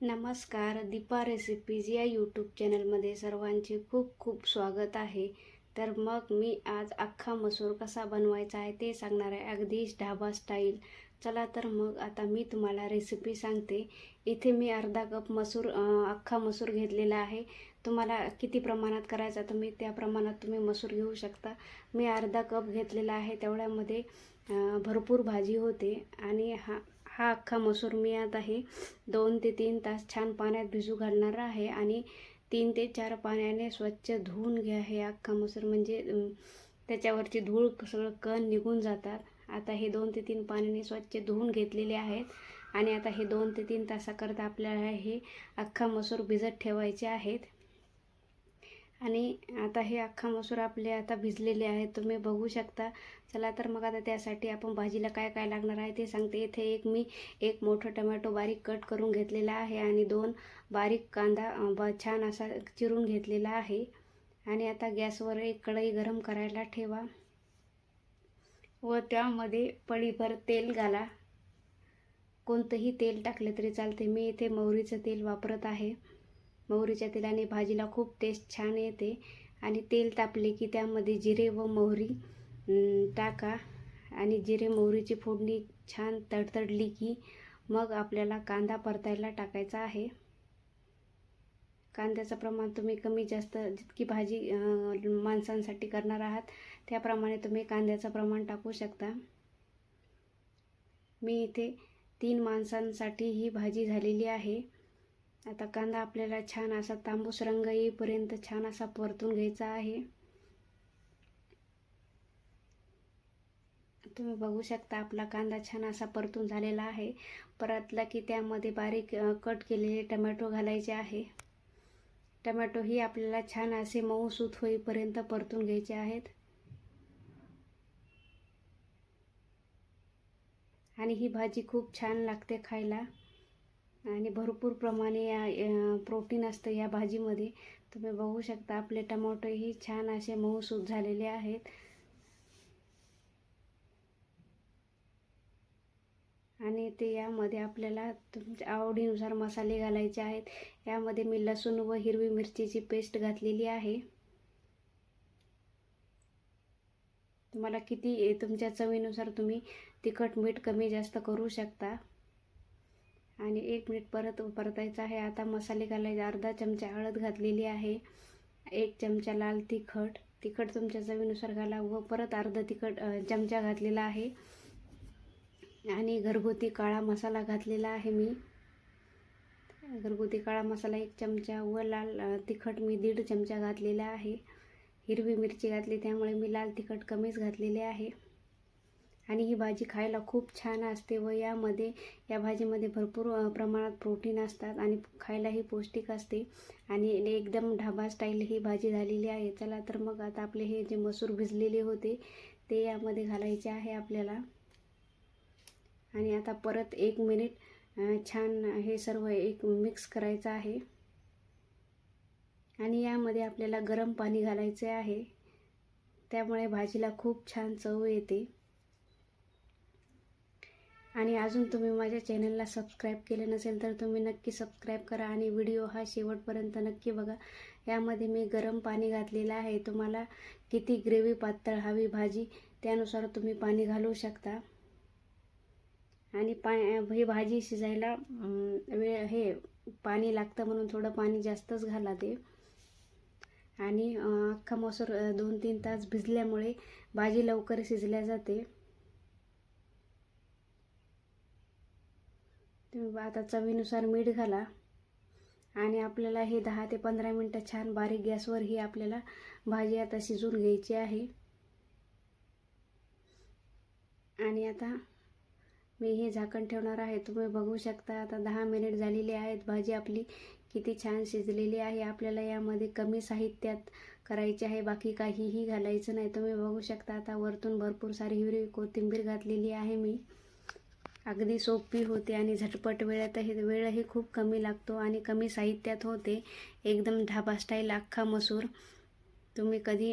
नमस्कार दीपा रेसिपीज या यूट्यूब चॅनलमध्ये सर्वांचे खूप खूप स्वागत आहे. तर मग मी आज अख्खा मसूर कसा बनवायचा आहे ते सांगणार आहे. अगदीच ढाबा स्टाईल चला तर मग आता मी तुम्हाला रेसिपी सांगते. इथे मी अर्धा कप मसूर अख्खा मसूर घेतलेला आहे. तुम्हाला किती प्रमाणात करायचा तुम्ही त्या प्रमाणात तुम्ही मसूर घेऊ शकता. मी अर्धा कप घेतलेला आहे. तेवढ्यामध्ये भरपूर भाजी होते. आणि हा हा अख्खा मसूर मी आता हे दोन ते तीन तास छान पाण्यात भिजू घालणार आहे आणि तीन ते चार पाण्याने स्वच्छ धुवून घ्या हे अख्खा मसूर. म्हणजे त्याच्यावरची धूळ सगळं कण निघून जातात. आता हे दोन ते तीन पाण्याने स्वच्छ धुवून घेतलेले आहेत आणि आता हे दोन ते तीन तासाकरता आपल्याला हे अख्खा मसूर भिजत ठेवायचे आहेत. आणि आता हे अख्खा मसूर आपले आता भिजलेले आहेत. तुम्ही बघू शकता. चला तर मग आता त्यासाठी आपण भाजीला काय काय लागणार आहे ते सांगते. इथे एक मी एक मोठं टमॅटो बारीक कट करून घेतलेला आहे आणि दोन बारीक कांदा ब छान असा चिरून घेतलेला आहे. आणि आता गॅसवर एक कढई गरम करायला ठेवा. व त्यामध्ये पळीभर तेल घाला. कोणतंही तेल टाकलं तरी चालते मी इथे मोहरीचं तेल वापरत आहे. मोहरीच्या तेलाने भाजीला खूप टेस्ट छान येते. आणि तेल तापले की त्यामध्ये जिरे व मोहरी टाका. आणि जिरे मोहरीची फोडणी छान तडतडली की मग आपल्याला कांदा परतायला टाकायचा आहे. कांद्याचं प्रमाण तुम्ही कमी जास्त जितकी भाजी माणसांसाठी करणार आहात त्याप्रमाणे तुम्ही कांद्याचं प्रमाण टाकू शकता. मी इथे तीन माणसांसाठी ही भाजी झालेली आहे. आता कांदा आपल्याला छान असा तांबूस रंग येईपर्यंत छान असा परतून घ्यायचा आहे. तुम्ही बघू शकता आपला कांदा छान असा परतून झालेला आहे. परतला की त्यामध्ये बारीक कट केलेले टमॅटो घालायचे आहे. टमॅटो ही आपल्याला छान असे मऊसूत होईपर्यंत परतून घ्यायचे आहेत. आणि ही भाजी खूप छान लागते खायला. आणि भरपूर प्रमाणे या प्रोटीन असतं या भाजीमध्ये. तुम्ही बघू शकता आपले टमाटोही छान असे मऊसूत झालेले आहेत. आणि ते यामध्ये आपल्याला तुमच्या आवडीनुसार मसाले घालायचे आहेत. यामध्ये मी लसूण व हिरवी मिरचीची पेस्ट घातलेली आहे. तुम्हाला किती तुमच्या चवीनुसार तुम्ही तिखट मीठ कमी जास्त करू शकता. आणि एक मिनिट परत परतायचं आहे. आता मसाले घालायचे अर्धा चमचा हळद घातलेली आहे. एक चमचा लाल तिखट. तिखट तुमच्या चवीनुसार घाला व परत अर्धा तिखट चमचा घातलेला आहे. आणि घरगुती काळा मसाला घातलेला आहे मी. घरगुती काळा मसाला एक चमचा व लाल तिखट मी दीड चमचा घातलेला आहे. हिरवी मिरची घातली त्यामुळे मी लाल तिखट कमीच घातलेले आहे. आणि ही भाजी खायला खूप छान असते व यामध्ये या भाजीमध्ये भरपूर प्रमाणात प्रोटीन असतात आणि खायलाही पौष्टिक असते. आणि एकदम ढाबा स्टाईल ही भाजी झालेली आहे. चला तर मग आता आपले हे जे मसूर भिजलेले होते ते यामध्ये घालायचे आहे आपल्याला. आणि आता परत एक मिनिट छान हे सर्व एक मिक्स करायचं आहे. आणि यामध्ये आपल्याला गरम पाणी घालायचे आहे. त्यामुळे भाजीला खूप छान चव येते. आणि अजून तुम्ही माझ्या चॅनलला सबस्क्राईब केले नसेल तर तुम्ही नक्की सबस्क्राईब करा आणि व्हिडिओ हा शेवटपर्यंत नक्की बघा. यामध्ये मी गरम पाणी घातलेलं आहे. तुम्हाला किती ग्रेव्ही पातळ हवी भाजी त्यानुसार तुम्ही पाणी घालू शकता. आणि पा ही भाजी शिजायला वेळ हे पाणी लागतं म्हणून थोडं पाणी जास्तच घाला ते. आणि अख्खा मसूर दोन तीन तास भिजल्यामुळे भाजी लवकर शिजल्या जाते. तुम्ही आता चवीनुसार मीठ घाला. आणि आपल्याला हे दहा ते पंधरा मिनटं छान बारीक गॅसवर ही आपल्याला भाजी आता शिजवून घ्यायची आहे. आणि आता मी हे झाकण ठेवणार आहे. तुम्ही बघू शकता आता दहा मिनिट झालेली आहेत. भाजी आपली किती छान शिजलेली आहे. आपल्याला यामध्ये कमी साहित्यात करायचे आहे. बाकी काहीही घालायचं नाही. तुम्ही बघू शकता आता वरतून भरपूर सारी हिरवी कोथिंबीर घातलेली आहे मी. अगदी सोपी होते आणि झटपट वेळातही वेळही खूप कमी लागतो आणि कमी साहित्यात होते. एकदम ढाबा स्टाईल अख्खा मसूर. तुम्ही कधी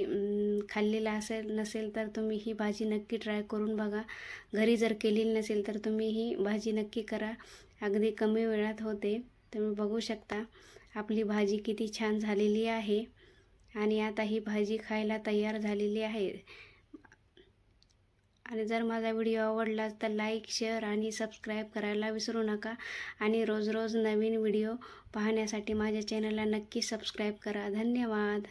खाल्लेला असेल नसेल तर तुम्ही ही भाजी नक्की ट्राय करून बघा. घरी जर केलेली नसेल तर तुम्ही ही भाजी नक्की करा. अगदी कमी वेळात होते. तुम्ही बघू शकता आपली भाजी किती छान झालेली आहे. आणि आता ही भाजी खायला तयार झालेली आहे. आणि जर माझा व्हिडिओ आवडला तर लाईक शेअर आणि सबस्क्राईब करायला विसरू नका. आणि रोज रोज नवीन व्हिडिओ पाहण्यासाठी माझ्या चॅनलला नक्की सबस्क्राईब करा. धन्यवाद.